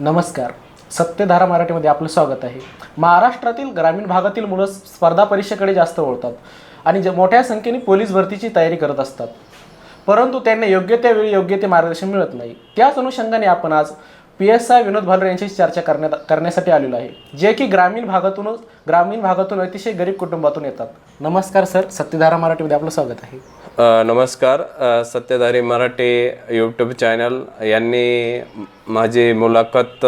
नमस्कार. सत्यधारा मराठीमध्ये आपलं स्वागत आहे. महाराष्ट्रातील ग्रामीण भागातील मुलं स्पर्धा परीक्षेकडे जास्त वळतात आणि ज मोठ्या संख्येने पोलीस भरतीची तयारी करत असतात. परंतु त्यांना योग्य त्या वेळी योग्य ते मार्गदर्शन मिळत नाही. त्याच अनुषंगाने आपण आज P S I Vinod Bhalar यांच्याशी चर्चा करण्यात करण्यासाठी आलेलो आहे. जे की ग्रामीण भागातूनच ग्रामीण भागातून अतिशय गरीब कुटुंबातून येतात. नमस्कार सर. सत्यधारा मराठीमध्ये आपलं स्वागत आहे. नमस्कार. सत्यधारी मराठी यूट्यूब चॅनल यांनी माझी मुलाखत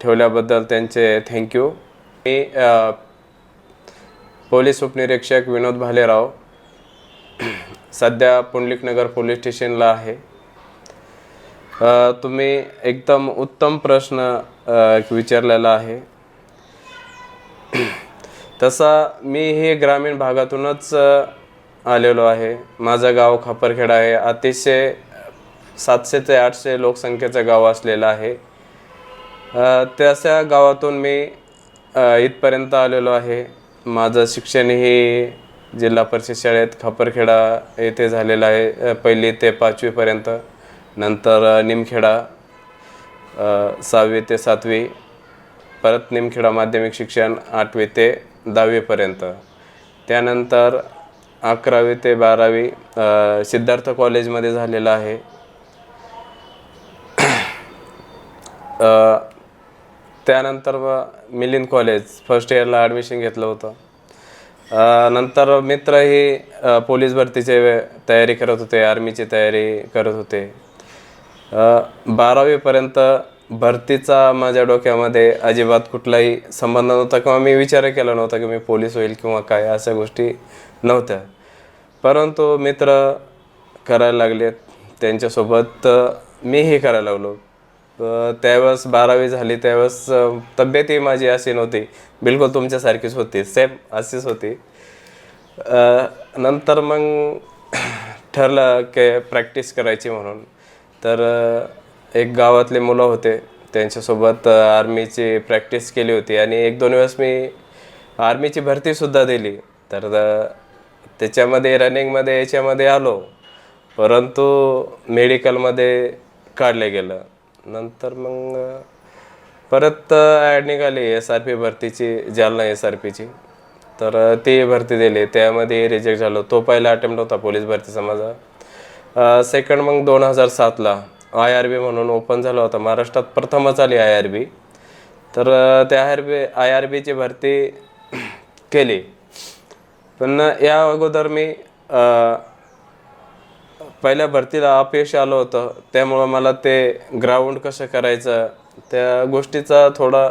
ठेवल्याबद्दल त्यांचे थँक्यू मी पोलीस उपनिरीक्षक विनोद भालेराव सध्या पुंडलिकनगर पोलीस स्टेशनला आहे. तुम्ही एकदम उत्तम प्रश्न विचारलेला आहे. तसा मी हे ग्रामीण भागातूनच आलेलो आहे. माझं गाव खापरखेड आहे. अतिशय सातशे ते आठशे लोकसंख्येचं गाव असलेलं आहे. अ, तशा गावातून मी इथपर्यंत आलेलो आहे. माझं शिक्षण हे जिल्हा परिषद शाळेत खापरखेडा येथे झालेलं आहे. पहिली ते पाचवीपर्यंत नंतर निमखेडा सहावी ते सातवी. परत निमखेडा माध्यमिक शिक्षण आठवी ते दहावीपर्यंत त्यानंतर अकरावी ते बारावी सिद्धार्थ कॉलेजमध्ये झालेलं आहे. त्यानंतर व मिलिंद कॉलेज फर्स्ट इयरला ॲडमिशन घेतलं होतं. नंतर मित्रही पोलीस भरतीचे तयारी करत होते आर्मीची तयारी करत होते. बारावीपर्यंत भरतीचा माझ्या डोक्यामध्ये अजिबात कुठलाही संबंध नव्हता किंवा मी विचार केला नव्हता की मी पोलीस होईल किंवा काय अशा गोष्टी नव्हत्या. परंतु मित्र करायला लागले त्यांच्यासोबत मीही करायला लागलो. त्यावेळेस बारावी झाली. त्यावेळेस तब्येतही माझी अशी नव्हती. बिलकुल तुमच्यासारखीच होती. सेम अशीच होती. नंतर मग ठरलं की प्रॅक्टिस करायची म्हणून. तर एक गावातले मुलं होते. त्यांच्यासोबत आर्मीची प्रॅक्टिस केली होती आणि एक दोन वेळेस मी आर्मीची भरतीसुद्धा दिली. तर त्याच्यामध्ये रनिंगमध्ये याच्यामध्ये आलो. परंतु मेडिकलमध्ये काढले गेलं. नंतर मग परत ॲड निघाली एस आर पी भरतीची जालना एस आर पीची तर ती भरती दिली. त्यामध्ये रिजेक्ट झालो. तो पहिला अटेम्प्ट होता पोलीस भरतीचा माझा. सेकंड मग दोन हजार सातला. आय आर बी म्हणून ओपन झाला होता. महाराष्ट्रात प्रथमच आली आय आर बी. तर त्या I R B I R बीची भरती केली. पण या अगोदर मी पहिल्या भरतीला अपयश आलं होतं. त्यामुळं मला ते ग्राउंड कसं करायचं त्या गोष्टीचा थोडा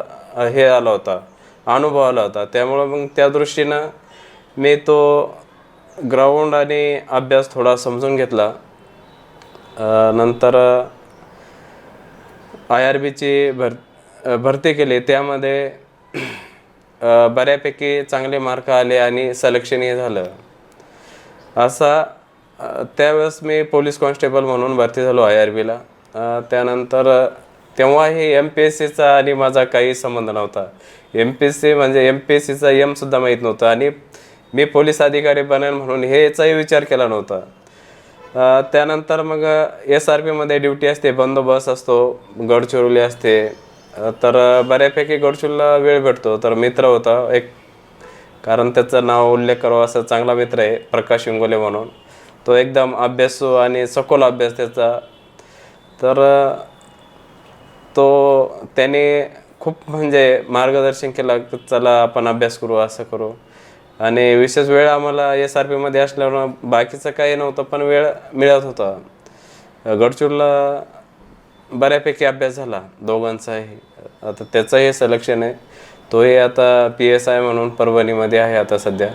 हे आला होता. अनुभव आला होता. त्यामुळं मग त्या दृष्टीनं मी तो ग्राउंड आणि अभ्यास थोडा समजून घेतला. नंतर आय आर बीची भर भरती केली. त्यामध्ये बऱ्यापैकी चांगले मार्क आले आणि सलेक्शनही झालं. असा त्यावेळेस मी पोलीस कॉन्स्टेबल म्हणून भरती झालो आय आर बीला. त्यानंतर तेव्हाही एम पी एस सीचा आणि माझा काही संबंध नव्हता. एम पी एस सी म्हणजे एम पी एस सीचा एमसुद्धा माहीत नव्हतं आणि मी पोलीस अधिकारी बनेन म्हणून ह्याचाही विचार केला नव्हता. त्यानंतर मग एस आर पीमध्ये ड्युटी असते बंदोबस्त असतो गडचिरोली असते. तर बऱ्यापैकी गडचिरोलीला वेळ भेटतो. तर मित्र होता एक कारण त्याचं नाव उल्लेख करावा असा चांगला मित्र आहे प्रकाश इंगोले म्हणून. तो एकदम अभ्यासू आणि सखोल अभ्यास त्याचा. तर तो त्याने खूप म्हणजे मार्गदर्शन केलं चला आपण अभ्यास करू असं करू. आणि विशेष वेळ आम्हाला एस आर पीमध्ये असल्यामुळं बाकीचं काही नव्हतं पण वेळ मिळत होता. गडचूरला बऱ्यापैकी अभ्यास झाला दोघांचाही. आता त्याचंही सलेक्शन आहे. तोही आता पी एस आय म्हणून परभणीमध्ये आहे आता सध्या.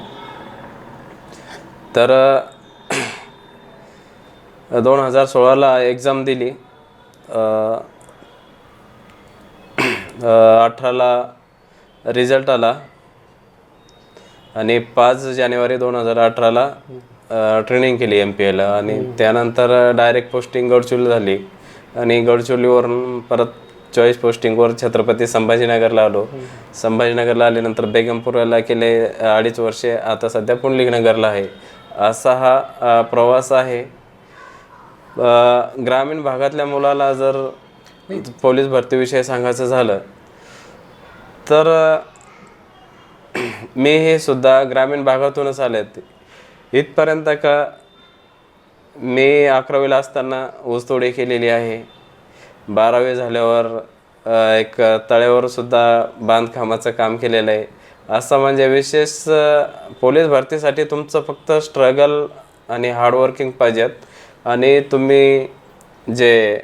तर दोन हजार सोळाला एक्झाम दिली. अठराला रिझल्ट आला. आणि पाच जानेवारी दोन हजार अठराला ट्रेनिंग केली एम पी एला आणि त्यानंतर डायरेक्ट पोस्टिंग गडचिरोली झाली. आणि गडचिरोलीवरून परत चॉईस पोस्टिंगवर छत्रपती संभाजीनगरला आलो. संभाजीनगरला आल्यानंतर बेगमपुराला केले अडीच वर्षे. आता सध्या पुंडलिकनगरला आहे. असा हा प्रवास आहे. ग्रामीण भागातल्या मुलाला जर पोलीस भरतीविषयी सांगायचं झालं तर मी हे सुद्धा ग्रामीण भागातूनच आले आहेत. इथपर्यंत का मी अकरावीला असताना ऊसतोडी केलेली आहे. बारावी झाल्यावर एक तळ्यावर सुद्धा बांधकामाचं काम केलेलं आहे. असं म्हणजे विशेष पोलीस भरतीसाठी तुमचं फक्त स्ट्रगल आणि हार्डवर्किंग पाहिजेत. आणि तुम्ही जे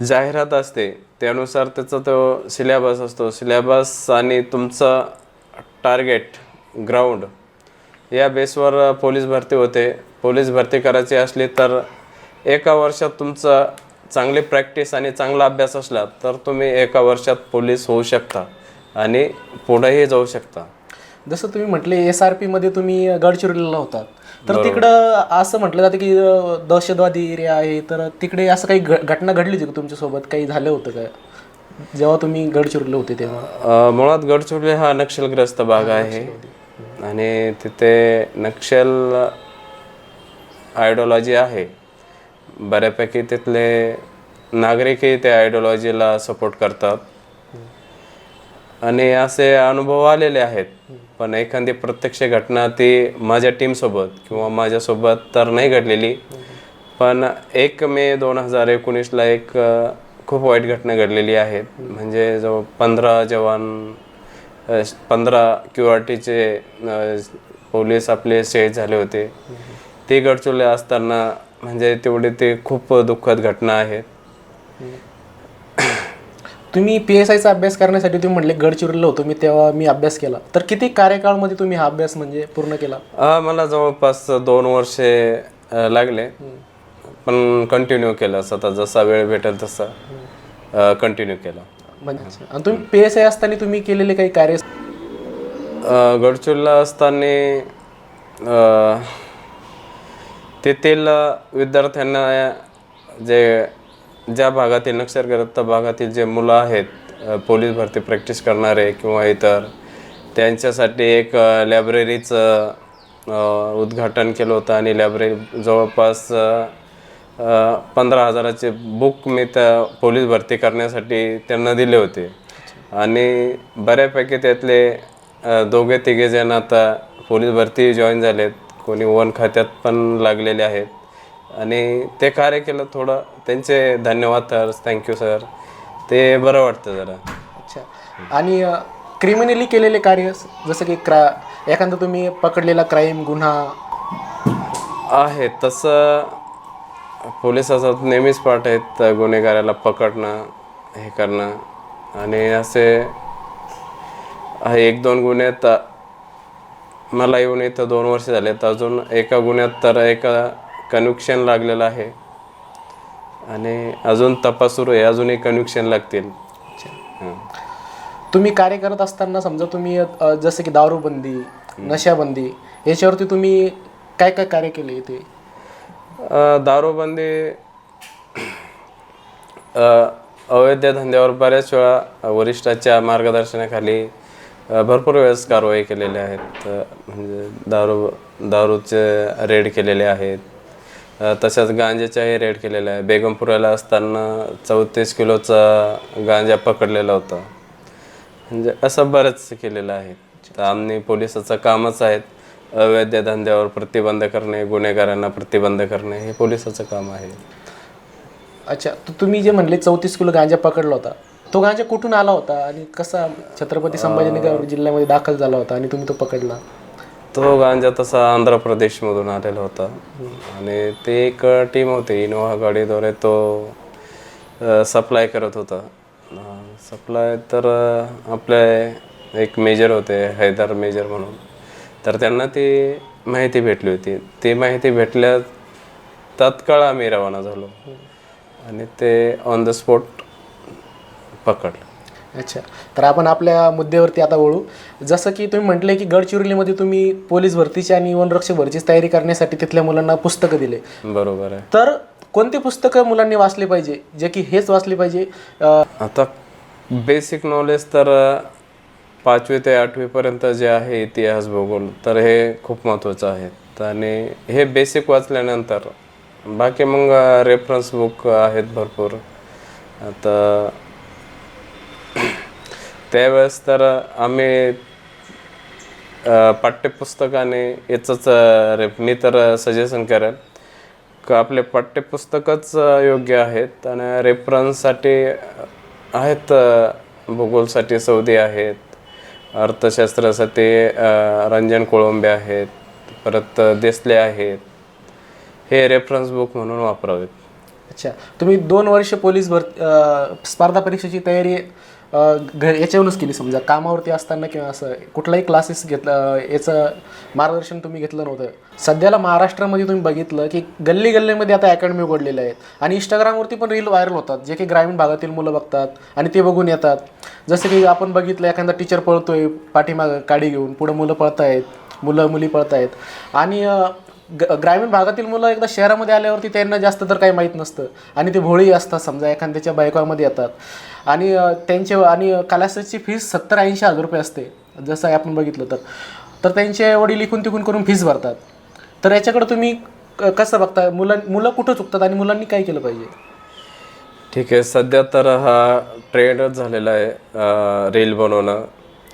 जाहिरात असते त्यानुसार त्याचा तो सिलेबस असतो. सिलेबस आणि तुमचं टार्गेट ग्राउंड या बेसवर पोलीस भरती होते. पोलीस भरती करायची असली तर एका वर्षात तुमचं चांगली प्रॅक्टिस आणि चांगला अभ्यास असला तर तुम्ही एका वर्षात पोलीस होऊ शकता आणि पुढेही जाऊ शकता. जसं तुम्ही म्हटले एस आर पीमध्ये तुम्ही गडचिरोलीला होतात. तर तिकडं असं म्हटलं जातं की दहशतवादी एरिया आहे तर तिकडे असं काही घ- घटना घडली होती तुमच्यासोबत काही झालं होतं का? जेव्हा तुम्ही गडचिरोलीला होते तेव्हा. मुळात गडचिरोली हा नक्षलग्रस्त भाग आहे. आणि तिथे नक्षल आयडिओलॉजी आहे. बऱ्यापैकी तिथले नागरिकही त्या आयडिओलॉजीला सपोर्ट करतात. आणि असे अनुभव आलेले आहेत. पण एखादी प्रत्यक्ष घटना ती माझ्या टीमसोबत किंवा माझ्यासोबत तर नाही घडलेली. पण एक मे दोन हजार एकोणीसला एक खूप वाईट घटना घडलेली आहे. म्हणजे जवळ पंधरा जवान पंधरा क्यू आर टीचे पोलीस आपले शहीद झाले होते. ते गडचुले असताना म्हणजे तेवढी ते खूप दुःखद घटना आहेत तुम्ही पी एस आयचा अभ्यास करण्यासाठी तुम्ही म्हटले गडचिरोलीला होतो मी तेव्हा मी अभ्यास केला. तर किती कार्यकाळमध्ये तुम्ही हा अभ्यास म्हणजे पूर्ण केला? अ, मला जवळपास दोन वर्षे अ, लागले. पण कंटिन्यू केलं स्वतः जसा वेळ भेटेल तसा कंटिन्यू केला. म्हणजे आणि तुम्ही पी एस आय असताना तुम्ही केलेले काही कार्य? अ, गडचिरोलीला असताना अ, तेथील विद्यार्थ्यांना जे ज्या भागातील नक्षलग्रस्त भागातील जे मुलं आहेत पोलीस भरती प्रॅक्टिस करणारे किंवा इतर त्यांच्यासाठी एक लायब्ररीचं उद्घाटन केलं होतं आणि लायब्ररी जवळपास पंधरा हजाराचे बुक मी त्या पोलीस भरती करण्यासाठी त्यांना दिले होते. आणि बऱ्यापैकी त्यातले दोघे तिघे जण आता पोलीस भरती जॉईन झालेत. कोणी वन खात्यात पण लागलेले आहेत. आणि ते कार्य केलं थोडं. त्यांचे धन्यवाद सर थँक्यू सर ते बरं वाटतं जरा. अच्छा. आणि क्रिमिनली केलेले कार्य जसं की क्रा एखादा तुम्ही पकडलेला क्राईम गुन्हा? आहे. तसं पोलिसाचा नेहमीच पाठ आहेत गुन्हेगाराला पकडणं हे करणं. आणि असे आहे एक दोन गुन्ह्यात मला येऊन इथं दोन वर्ष झाले तर अजून एका गुन्ह्यात तर एका कन्व्हिक्शन लागलेलं आहे. आणि अजून तपास सुरू आहे. अजूनही कन्व्हिक्शन लागतील. तुम्ही कार्य करत असताना समजा तुम्ही अ, जसं की दारूबंदी नशाबंदी याच्यावरती तुम्ही काय काय कार्य केले ते अ, दारूबंदी अ, अवैध धंद्यावर बऱ्याच वेळा वरिष्ठाच्या मार्गदर्शनाखाली अ, भरपूर वेळेस कारवाई केलेल्या आहेत. अ, म्हणजे दारू दारूचे रेड केलेले आहेत. तशाच गांजाच्याही रेड केलेल्या आहे बेगमपुराला असताना चौतीस किलोचा गांजा पकडलेला होता. म्हणजे असं बरंच केलेलं आहे. तर आम्ही पोलिसाचं कामच आहेत. अवैध धंद्यावर प्रतिबंध करणे गुन्हेगारांना प्रतिबंध करणे हे पोलिसाचं काम आहे. अच्छा तर तुम्ही जे म्हणले चौतीस किलो गांजा पकडला होता तो गांजा कुठून आला होता आणि कसा छत्रपती संभाजीनगर जिल्ह्यामध्ये दाखल झाला होता आणि तुम्ही तो पकडला? तो गांजा तसा आंध्र प्रदेशमधून आलेला होता. आणि ते एक टीम होती इनोव्हा गाडीद्वारे तो सप्लाय करत होता. सप्लाय तर आपले एक मेजर होते हैदर मेजर म्हणून. तर त्यांना ती माहिती भेटली होती. ती माहिती भेटल्या तात्काळ आम्ही रवाना झालो. आणि ते ऑन द स्पॉट पकडलं. अच्छा. तर आपण आपल्या मुद्द्यावरती आता वळू. जसं की तुम्ही म्हटले की गडचिरोलीमध्ये तुम्ही पोलीस भरतीची आणि वनरक्षक भरतीची तयारी करण्यासाठी तिथल्या मुलांना पुस्तकं दिले. बरोबर आहे. तर कोणती पुस्तकं मुलांनी वाचली पाहिजे? जे की हेच वाचली पाहिजे? अं, आता बेसिक नॉलेज तर अ, पाचवी ते आठवीपर्यंत जे आहे इतिहास भूगोल तर हे खूप महत्त्वाचं आहे. आणि हे बेसिक वाचल्यानंतर बाकी मग रेफरन्स बुक आहेत भरपूर. आता त्यावेळेस तर आम्ही पाठ्यपुस्तकाने याचंच अ, रे मी तर सजेशन करेन का आपले पाठ्यपुस्तकच योग्य आहेत आणि रेफरन्ससाठी आहेत भूगोलसाठी सौदी आहेत अर्थशास्त्रासाठी रंजन कोळंबे आहेत परत देसले आहेत. हे रेफरन्स बुक म्हणून वापरावेत. अच्छा. तुम्ही दोन वर्ष पोलीस भर स्पर्धा परीक्षेची तयारी घर घ याच्यावरूनच केली समजा कामावरती असताना किंवा असं कुठलाही क्लासेस घेतलं याचं मार्गदर्शन तुम्ही घेतलं नव्हतं. सध्याला महाराष्ट्रामध्ये तुम्ही बघितलं की गल्ली गल्लीमध्ये आता अकॅडमी उघडलेल्या आहेत. आणि इंस्टाग्रामवरती पण रील व्हायरल होतात जे की ग्रामीण भागातील मुलं बघतात आणि ते बघून येतात. जसं की आपण बघितलं एखादा टीचर पळतोय पाठीमागं काडी घेऊन पुढं मुलं पळतायत मुलं मुली पळतायत. आणि ग ग्रामीण भागातील मुलं एकदा शहरामध्ये आल्यावरती त्यांना जास्त तर काही माहीत नसतं. आणि ते भोळी असतात समजा एखाद्याच्या बायकामध्ये येतात. आणि त्यांचे आणि क्लासेसची फीस सत्तर ऐंशी हजार रुपये असते जसं आपण बघितलं तर. तर त्यांचे वडील इकून तिकून करून फीस भरतात. तर याच्याकडे तुम्ही क- कसं बघता? मुलं मुलं कुठं चुकतात आणि मुलांनी काय केलं पाहिजे? ठीक आहे. सध्या तर हा ट्रेंडच झालेला आहे रील बनवणं.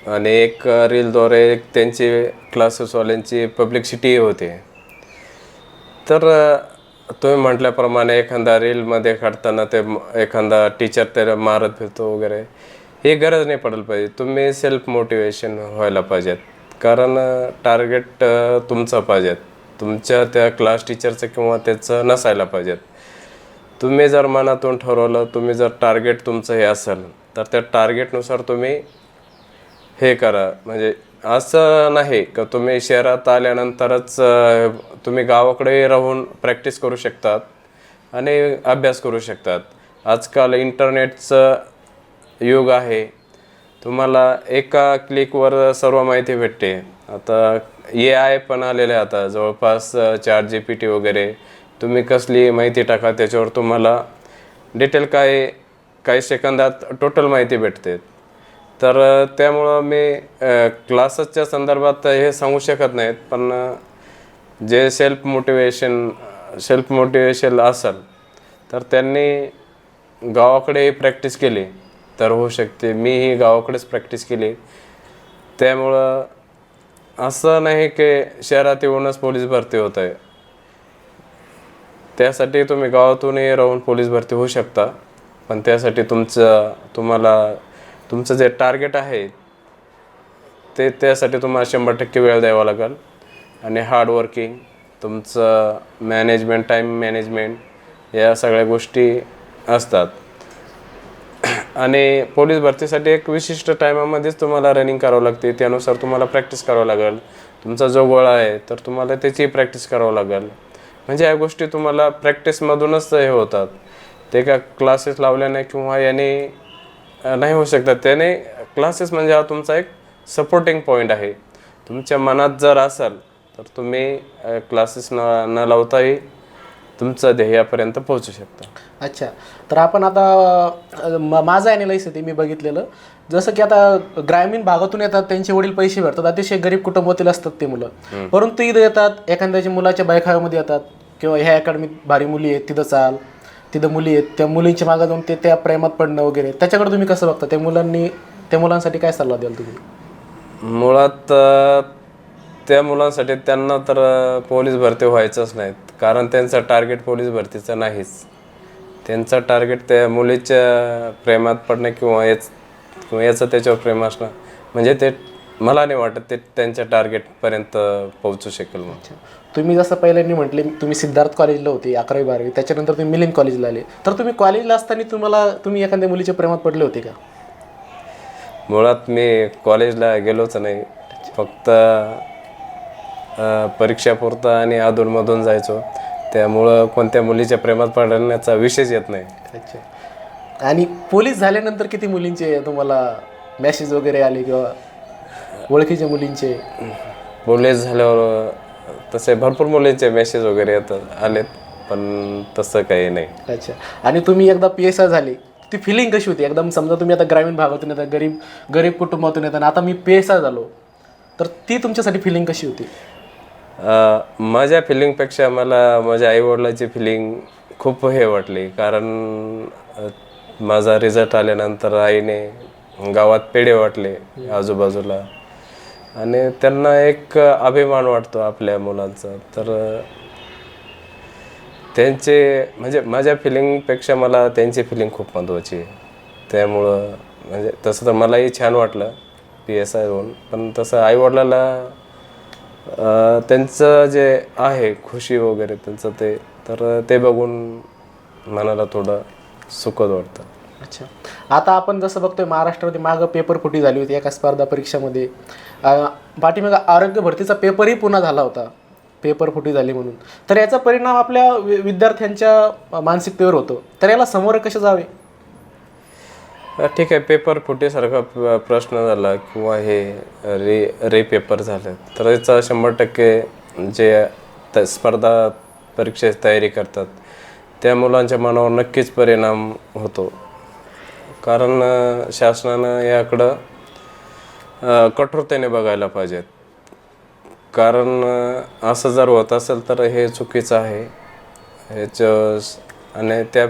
आणि एक रीलद्वारे एक त्यांची क्लासेसवाल्यांची पब्लिसिटी होते. तर तुम्ही म्हटल्याप्रमाणे एखादा रीलमध्ये काढताना ते एखादा टीचर ते मारत फिरतो वगैरे ही गरज नाही पडायला पाहिजे. तुम्ही सेल्फ मोटिवेशन व्हायला पाहिजेत. कारण टार्गेट तुमचं पाहिजेत. तुमच्या त्या क्लास टीचरचं किंवा त्याचं नसायला पाहिजेत. तुम्ही जर मनातून ठरवलं तुम्ही जर टार्गेट तुमचं हे असेल तर त्या टार्गेटनुसार तुम्ही हे करा. म्हणजे असं नाही का तुम्ही शहरात आल्यानंतरच तुम्ही गावाकडे राहून प्रॅक्टिस करू शकतात आणि अभ्यास करू शकतात. आजकाल इंटरनेटचं युग आहे. तुम्हाला एका क्लिकवर सर्व माहिती भेटते. आता ए आय पण आलेले आहे आता. जवळपास चार जी पी टी वगैरे. तुम्ही कसली माहिती टाका त्याच्यावर तुम्हाला डिटेल काय काही सेकंदात टोटल माहिती भेटते. तर त्यामुळं मी क्लासेसच्या संदर्भात हे सांगू शकत नाहीत पण जे सेल्फ मोटिवेशन सेल्फ मोटिवेशन असेल तर त्यांनी गावाकडे प्रॅक्टिस केली तर होऊ शकते. मीही गावाकडेच प्रॅक्टिस केली. त्यामुळं असं नाही की शहरात येऊनच पोलीस भरती होत आहे. त्यासाठी तुम्ही गावातूनही राहून पोलीस भरती होऊ शकता पण त्यासाठी तुमचं तुम्हाला तुमचं जे टार्गेट आहे ते त्यासाठी तुम्हाला शंभर टक्के वेळ द्यावा लागेल. आणि हार्डवर्किंग तुमचं मॅनेजमेंट टाईम मॅनेजमेंट या सगळ्या गोष्टी असतात. आणि पोलीस भरतीसाठी एक विशिष्ट टायमामध्येच तुम्हाला रनिंग करावं लागते. त्यानुसार तुम्हाला प्रॅक्टिस करावं लागेल. तुमचा जो गोळा आहे तर तुम्हाला त्याची प्रॅक्टिस करावं लागेल. म्हणजे या गोष्टी तुम्हाला प्रॅक्टिसमधूनच हे होतात. ते का क्लासेस लावल्याने किंवा याने नाही होऊ शकतात त्याने क्लासेस म्हणजे हा तुमचा एक सपोर्टिंग पॉईंट आहे. तुमच्या मनात जर असाल तर तुम्ही क्लासेस न न लावताही तुमचं ध्येयापर्यंत पोहोचू शकता. अच्छा. तर आपण आता माझं ॲनालाइस ते मी बघितलेलं. जसं की आता ग्रामीण भागातून येतात त्यांचे वडील पैसे भरतात. अतिशय गरीब कुटुंबातील असतात ते मुलं. परंतु इथं येतात एखाद्याच्या मुलाच्या बायखाव्यामध्ये येतात. किंवा ह्या अकॅडमीत भारी मुली आहेत तिथं चाल. तिथं मुली आहेत त्या मुलींच्या मागं जाऊन ते त्या प्रेमात पडणं वगैरे. त्याच्याकडे तुम्ही कसं बघता? त्या मुलांनी त्या मुलांसाठी काय सल्ला द्याल तुम्ही? मुळात त्या मुलांसाठी त्यांना तर पोलीस भरती व्हायचंच नाहीत. कारण त्यांचं टार्गेट पोलीस भरतीचं नाहीच. त्यांचं टार्गेट त्या मुलीच्या प्रेमात पडणं किंवा याच किंवा याचं त्याच्यावर प्रेम असणं म्हणजे ते मला नाही वाटत ते त्यांच्या टार्गेटपर्यंत पोहोचू शकेल अच्छा. तुम्ही जसं पहिल्यांदा म्हटले तुम्ही सिद्धार्थ कॉलेजला होते अकरावी बारावी त्याच्यानंतर तुम्ही मिलिंद कॉलेजला आले. तर तुम्ही कॉलेजला असताना तुम्हाला तुम्ही एखाद्या मुलीच्या प्रेमात पडले होते का? मुळात मी कॉलेजला गेलोच नाही. फक्त परीक्षापुरतं आणि अधूनमधून जायचो. त्यामुळं कोणत्या मुलीच्या प्रेमात पडण्याचा विषयच येत नाही. अच्छा. आणि पोलीस झाल्यानंतर किती मुलींचे तुम्हाला मेसेज वगैरे आले किंवा ओळखीच्या मुलींचे? पोलीस झाल्यावर तसे भरपूर मुलींचे मेसेज वगैरे येतात आलेत पण तसं काही नाही. अच्छा. आणि तुम्ही एकदा पी एस आय झाले ती फिलिंग कशी होती? एकदम समजा तुम्ही आता ग्रामीण भागातून येता गरीब गरीब कुटुंबातून येता आणि आता मी पी एस आय झालो तर ती तुमच्यासाठी फिलिंग कशी होती? अ, माझ्या फिलिंगपेक्षा मला माझ्या आईवडिलाची फिलिंग खूप हे वाटली कारण अ, माझा रिझल्ट आल्यानंतर आईने गावात पेढे वाटले आजूबाजूला. आणि त्यांना एक अभिमान वाटतो आपल्या मुलांचा. तर त्यांचे म्हणजे माझ्या फिलिंगपेक्षा मला त्यांची फिलिंग खूप महत्त्वाची आहे. त्यामुळं म्हणजे तसं तर मलाही छान वाटलं पी एस आय होऊन पण तसं आईवडिलाला त्यांचं जे आहे खुशी वगैरे त्यांचं ते तर ते बघून मनाला थोडं सुखद वाटतं. अच्छा. आता आपण जसं बघतोय महाराष्ट्रामध्ये मागं पेपर फुटी झाली होती एका स्पर्धा परीक्षामध्ये. पाठीमागं आरोग्य भरतीचा पेपरही पुन्हा झाला होता. पेपर फुटी झाली म्हणून. तर याचा परिणाम आपल्या वि- विद्यार्थ्यांच्या मानसिकतेवर होतो. तर याला समोर कसे जावे? ठीक आहे. पेपर फुटीसारखा प्रश्न झाला किंवा हे रे रे पेपर झालं. तर याचा शंभर टक्के जे त- स्पर्धा परीक्षेची तयारी करतात त्या मुलांच्या मनावर नक्कीच परिणाम होतो. कारण शासनानं याकडं कठोरतेने बघायला पाहिजेत. कारण असं जर होत असेल तर हे चुकीचं आहे. ह्याचं आणि त्या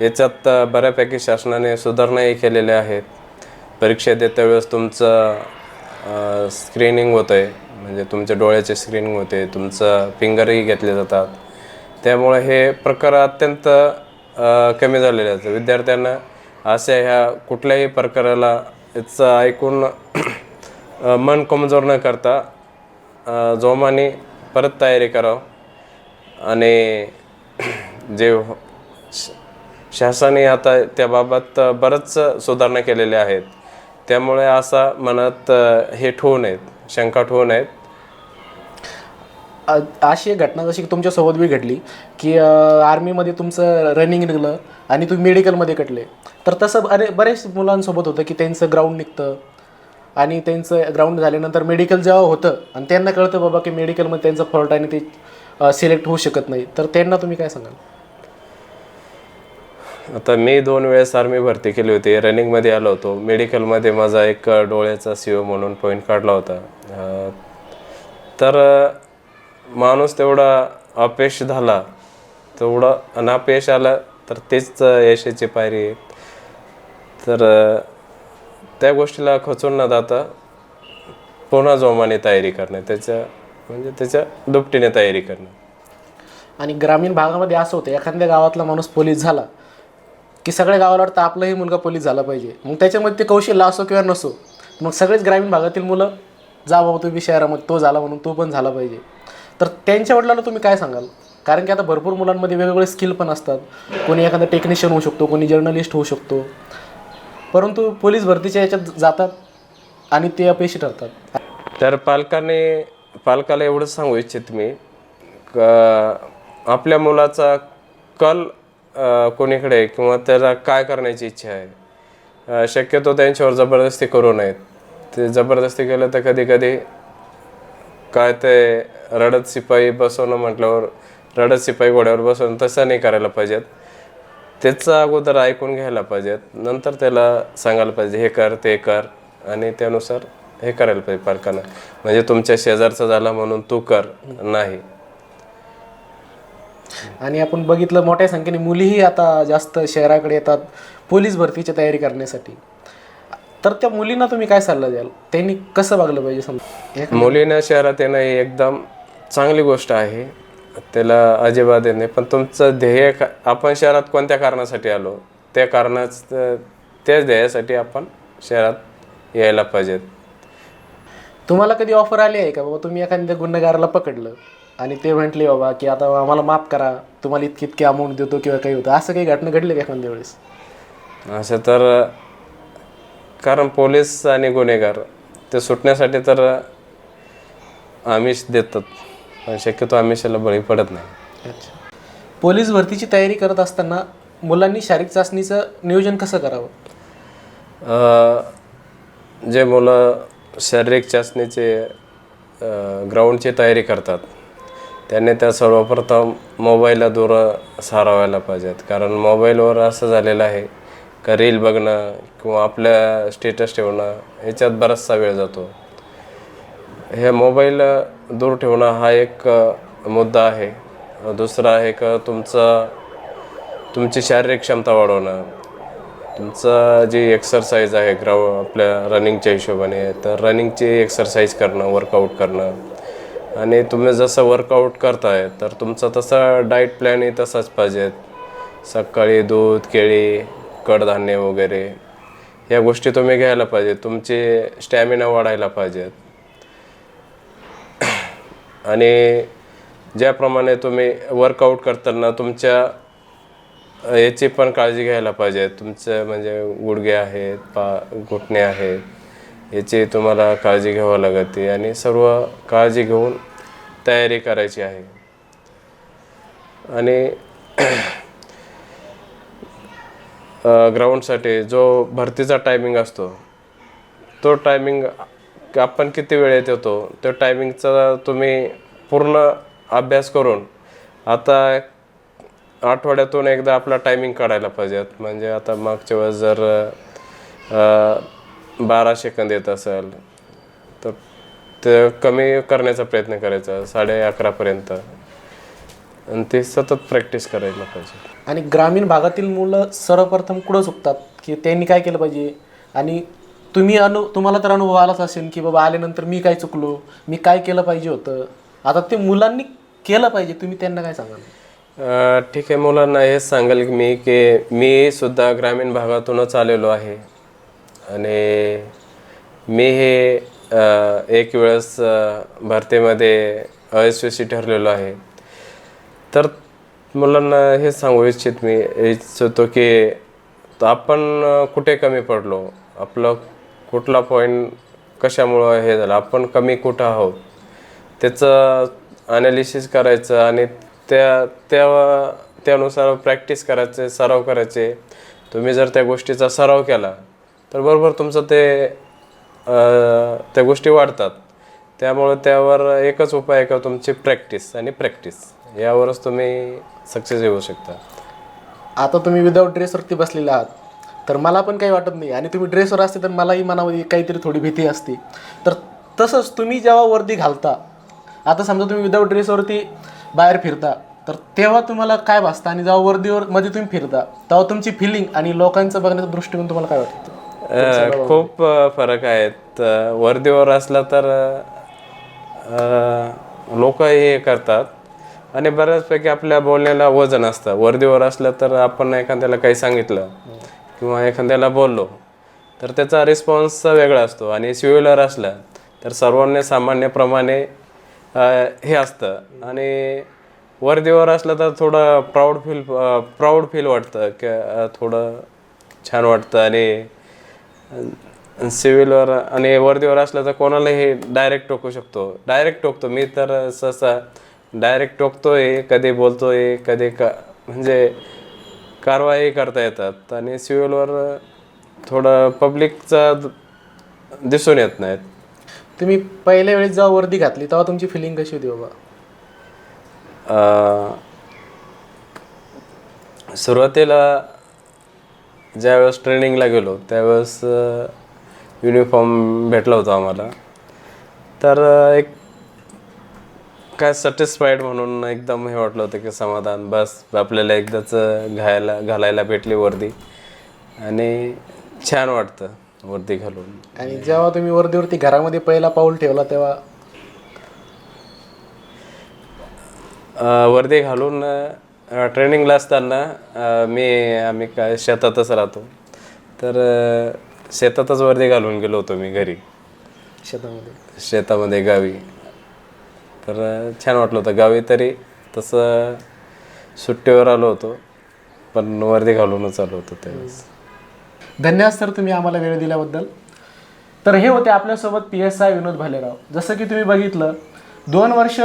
याच्यात बऱ्यापैकी शासनाने सुधारणाही केलेल्या आहेत. परीक्षा देत्या वेळेस तुमचं स्क्रीनिंग होतं आहे म्हणजे तुमच्या डोळ्याचे स्क्रीनिंग होते. तुमचं फिंगरही घेतले जातात. त्यामुळे हे प्रकार अत्यंत कमी झालेले आहेत. विद्यार्थ्यांना अशा ह्या कुठल्याही प्रकाराला याचं ऐकून मन कमजोर न करता जोमाने परत तयारी करावं. आणि जे श- शासनाने आता त्याबाबत बरंच सुधारणा केलेल्या आहेत. त्यामुळे असा मनात हे ठेवू नयेत शंका ठेवू नयेत. अशी एक घटना जशी की तुमच्यासोबत बी घडली की आर्मीमध्ये तुमचं रनिंग निघलं आणि तुम्ही मेडिकलमध्ये कटले. तर तसं अरे बरेच मुलांसोबत होतं की त्यांचं ग्राउंड निघतं. आणि त्यांचं ग्राउंड झाल्यानंतर मेडिकल जेव्हा होतं आणि त्यांना कळतं बाबा की मेडिकलमध्ये त्यांचं फॉल्ट आणि ते सिलेक्ट होऊ शकत नाही. तर त्यांना तुम्ही काय सांगाल? आता मी दोन वेळेस आर्मी भरती केली होती. रनिंगमध्ये आलो होतो. मेडिकलमध्ये माझा एक डोळ्याचा सी ओ म्हणून पॉईंट काढला होता. तर माणूस तेवढा अपयश झाला तेवढं अनापयश आलं तर तेच यशाची पायरी आहे. तर त्या गोष्टीला खचून न जाता पुन्हा जोमाने तयारी करणे त्याच्या म्हणजे त्याच्या दुपटीने तयारी करणे. आणि ग्रामीण भागामध्ये असं होतं एखाद्या गावातला माणूस पोलीस झाला की सगळ्या गावाला वाटतं आपलाही मुलगा पोलीस झाला पाहिजे. मग त्याच्यामध्ये ते कौशल्य असो किंवा नसो मग सगळेच ग्रामीण भागातील मुलं जा बाबा तुम्ही शहरामध्ये तो झाला म्हणून तो पण झाला पाहिजे. तर त्यांच्या वडिलांना तुम्ही काय सांगाल? कारण की आता भरपूर मुलांमध्ये वेगवेगळे स्किल पण असतात. कोणी एखादा टेक्निशियन होऊ शकतो कोणी जर्नलिस्ट होऊ शकतो. परंतु पोलीस भरतीच्या याच्यात जातात आणि ते अपयशी ठरतात. तर पालकाने पालकाला एवढंच सांगू इच्छित मी आपल्या मुलाचा कल अ, कोणीकडे आहे किंवा त्याला काय करण्याची इच्छा आहे? अ, शक्यतो त्यांच्यावर जबरदस्ती करू नयेत. ते जबरदस्ती केलं तर कधी कधी काय ते रडत शिपाई बसवणं म्हटल्यावर रडत शिपाई घोड्यावर बसवणं तसं नाही करायला पाहिजेत. त्याचं अगोदर ऐकून घ्यायला पाहिजेत नंतर त्याला सांगायला पाहिजे हे कर ते कर. आणि त्यानुसार हे करायला पाहिजे पालकांना. म्हणजे तुमच्या शेजारचा झाला म्हणून तू कर नाही. आणि आपण बघितलं मोठ्या संख्येने मुलीही आता जास्त शहराकडे येतात पोलीस भरतीची तयारी करण्यासाठी. तर त्या मुलींना तुम्ही काय सल्ला द्याल? त्यांनी कसं वागलं पाहिजे समजा? मुलीनं शहरात येणं ही एकदम चांगली गोष्ट आहे. त्याला अजिबात येत नाही. पण तुमचं ध्येय का- आपण शहरात कोणत्या कारणासाठी आलो? त्या कारणाच त्याच ध्येयासाठी आपण शहरात यायला पाहिजेत. तुम्हाला कधी ऑफर आली आहे का? बाबा तुम्ही एखाद्या गुन्हेगाराला पकडलं आणि ते म्हटले बाबा की आता आम्हाला माफ करा. तुम्हाला इतकी इतकी अमाऊंट देतो किंवा काही होतं. असं काही घटना घडली का एखाद्या वेळेस? असं तर कारण पोलीस आणि गुन्हेगार ते सुटण्यासाठी तर आमिष देतात. पण शक्यतो आमिषाला बळी पडत नाही. पोलीस भरतीची तयारी करत असताना मुलांनी शारीरिक चाचणीचं नियोजन कसं करावं? जे मुलं शारीरिक चाचणीचे ग्राउंडची तयारी करतात त्यांनी त्या सर्वप्रथम मोबाईलला दूर सारावायला पाहिजेत. कारण मोबाईलवर असं झालेलं आहे का रील बघणं किंवा आपल्या स्टेटस ठेवणं याच्यात बराचसा वेळ जातो. हे मोबाईल दूर ठेवणं हा एक मुद्दा आहे. दुसरा आहे का तुमचं तुमची शारीरिक क्षमता वाढवणं. तुमचं जी एक्सरसाइज आहे ग्राउ आपल्या रनिंगच्या हिशोबाने तर रनिंगची एक्सरसाइज करणं वर्कआउट करणं. आणि तुम्ही जसं वर्कआउट करताय तर तुमचा तसा डाएट प्लॅनही तसाच पाहिजे. सकाळी दूध केळी कडधान्य वगैरे. या गोष्टी तुम्ही घ्यायला पाहिजे. तुमचे स्टॅमिना वाढायला पाहिजेत आणि ज्याप्रमाणे तुम्ही वर्कआउट करताना तुमच्या याची पण काळजी घ्यायला पाहिजे. तुमचं म्हणजे गुडघे आहेत पा घुटणे आहेत याची तुम्हाला काळजी घ्यावं लागते आणि सर्व काळजी घेऊन तयारी करायची आहे. आणि ग्राउंडसाठी जो भरतीचा टायमिंग असतो तो टायमिंग की आपण किती वेळेत येतो त्या टायमिंगचा तुम्ही पूर्ण अभ्यास करून आता आठवड्यातून एकदा आपला टायमिंग काढायला पाहिजेत. म्हणजे आता मागच्या वेळेस जर बारा सेकंद येत असेल तर ते कमी करण्याचा प्रयत्न करायचा साडे अकरापर्यंत आणि ते सतत प्रॅक्टिस करायला पाहिजे. आणि ग्रामीण भागातील मुलं सर्वप्रथम कुठं चुकतात की त्यांनी काय केलं पाहिजे? आणि तुम्ही अनु तुम्हाला तर अनुभव आलाच असेल की बाबा आल्यानंतर मी काय चुकलो मी काय केलं पाहिजे होतं? आता ते मुलांनी केलं पाहिजे तुम्ही त्यांना काय सांगाल? ठीक आहे मुलांना हेच सांगेल की मी की मी सुद्धा ग्रामीण भागातूनच आलेलो आहे. आणि मी हे अ, एक वेळेस अ, भरतीमध्ये अयशस्वी ठरलेलो आहे. तर मुलांना हे सांगू इच्छित मी इच्छितो की आपण कुठे कमी पडलो? आपलं कुठला पॉईंट कशामुळं हे झालं? आपण कमी कुठं आहोत? त्याचं अनालिसिस करायचं आणि त्या त्या त्यानुसार प्रॅक्टिस करायचे सराव करायचे. तुम्ही जर त्या गोष्टीचा सराव केला तर बरोबर तुमचं ते त्या गोष्टी वाढतात. त्यामुळे त्यावर एकच उपाय आहे का तुमची प्रॅक्टिस आणि प्रॅक्टिस यावरच तुम्ही सक्सेस येऊ शकता. आता तुम्ही विदाऊट ड्रेसवरती बसलेला आहात. तर मला पण काही वाटत नाही. आणि तुम्ही ड्रेसवर असते तर मलाही मनामध्ये काहीतरी थोडी भीती असते. तर तसंच तुम्ही जेव्हा वर्दी घालता आता समजा तुम्ही विदाऊट ड्रेसवरती बाहेर फिरता तर तेव्हा तुम्हाला काय भासतं? आणि जेव्हा वर्दीवर मध्ये तुम्ही फिरता तेव्हा तुमची फिलिंग आणि लोकांचं बघण्याचा दृष्टिकोन तुम्हाला काय वाटतं? खूप फरक आहेत. वर्दीवर असला तर लोक हे करतात. आणि बऱ्याचपैकी आपल्या बोलण्याला वजन असतं. वर्दीवर असलं तर आपण एखाद्याला काही सांगितलं किंवा एखाद्याला बोललो तर त्याचा रिस्पॉन्स वेगळा असतो आणि सिव्हिलर असलं तर सर्वांनी सामान्यप्रमाणे हे असतं. आणि वर्दीवर असलं तर थोडं प्राऊड फील प्राऊड फील वाटतं की थोडं छान वाटतं. आणि सिव्हिलवर आणि वर्दीवर असलं तर कोणालाही डायरेक्ट टोकू शकतो. डायरेक्ट टोकतो. मी तर सहसा डायरेक्ट टोकतो आहे कधी बोलतो आहे कधी का म्हणजे कारवाई करता येतात आणि सिव्हिलवर थोडं पब्लिकचा दिसून येत नाहीत. तुम्ही पहिल्या वेळेस जेव्हा वर्दी घातली तेव्हा तुमची फिलिंग कशी होती बाबा? अं, सुरुवातीला ज्यावेळेस ट्रेनिंगला गेलो त्यावेळेस युनिफॉर्म भेटला होता आम्हाला. तर अं, एक काय सॅटिस्फाईड म्हणून एकदम हे वाटलं होतं की समाधान. बस आपल्याला एकदाच घायला घालायला भेटली वर्दी. आणि छान वाटतं वर्दी घालून. आणि जेव्हा तुम्ही वर्दीवरती घरामध्ये पहिला पाऊल ठेवला तेव्हा? अ, वर्दी घालून अ, ट्रेनिंगला असताना अ, मी आम्ही काय शेतातच राहतो. तर अ, शेतातच वर्दी घालून गेलो होतो मी घरी. शेतामध्ये. शेतामध्ये गावी. तर छान वाटलं होतं. गावी तरी तसं सुट्टीवर आलो होतो पण वर्दी घालूनच आलो होतो त्यावेळेस. धन्यवाद सर तुम्ही आम्हाला वेळ दिल्याबद्दल. तर हे होते आपल्यासोबत P S I Vinod Bhalerao. जसं की तुम्ही बघितलं दोन वर्ष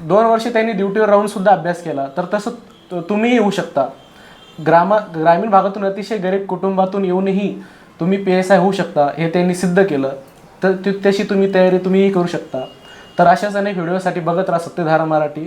दोन वर्ष त्यांनी ड्युटीवर राहून सुद्धा अभ्यास केला. तर तसं तुम्हीही येऊ शकता. ग्रामा ग्रामीण भागातून अतिशय गरीब कुटुंबातून येऊनही तुम्ही पी एस आय होऊ शकता हे त्यांनी सिद्ध केलं. तर ती- तशी तुम्ही तयारी तुम्हीही करू शकता. तर अशाच अनेक व्हिडिओसाठी बघत राहा सत्यधारा मराठी.